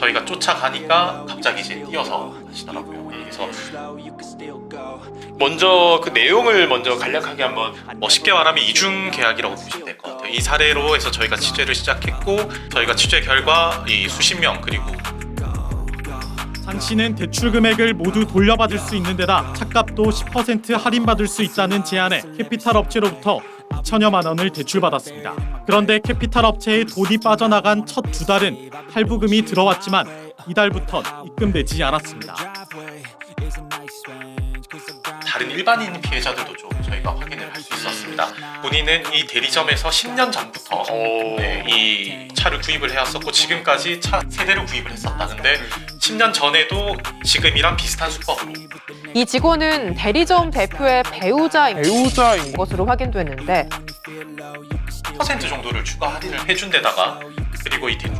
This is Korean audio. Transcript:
저희가 쫓아가니까 갑자기 이제 뛰어서 하시더라고요. 그래서 먼저 그 내용을 먼저 간략하게 한번 뭐 쉽게 말하면 이중 계약이라고 보시면 될 것 같아요. 이 사례로 해서 저희가 취재를 시작했고 저희가 취재 결과 이 수십 명 그리고 장 씨는 대출 금액을 모두 돌려받을 수 있는 데다 차값도 10% 할인받을 수 있다는 제안에 캐피탈 업체로부터 2천여만 원을 대출받았습니다. 그런데 캐피탈 업체의 돈이 빠져나간 첫 두 달은 할부금이 들어왔지만 이달부턴 입금되지 않았습니다. 다른 일반인 피해자들도 좀 저희가 확인을 할 수 있었습니다. 본인은 이 대리점에서 10년 전부터 네, 이 차를 구입을 해왔었고 지금까지 차 세 대를 구입을 했었다는데 10년 전에도 지금이랑 비슷한 수법으로. 이 직원은 대리점 대표의 배우자인 배우자인 것으로 확인됐는데 10% 정도를 추가 할인을 해준 데다가 그리고 이 대-